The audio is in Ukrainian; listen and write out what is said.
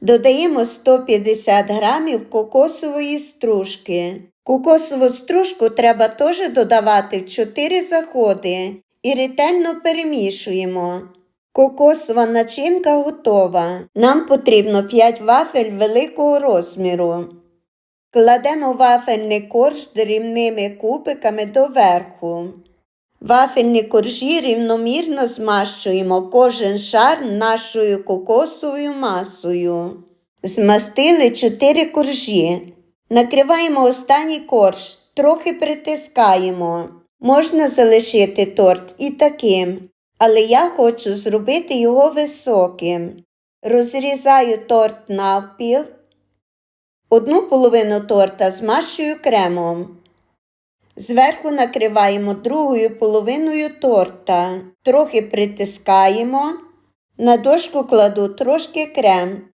Додаємо 150 грамів кокосової стружки. Кокосову стружку треба теж додавати в 4 заходи і ретельно перемішуємо. Кокосова начинка готова. Нам потрібно 5 вафель великого розміру. Кладемо вафельний корж дрібними кубиками доверху. Вафельні коржі рівномірно змащуємо кожен шар нашою кокосовою масою. Змастили 4 коржі. Накриваємо останній корж, трохи притискаємо. Можна залишити торт і таким, але я хочу зробити його високим. Розрізаю торт навпіл. Одну половину торта змащую кремом. Зверху накриваємо другою половиною торта. Трохи притискаємо. На дошку кладу трошки крем.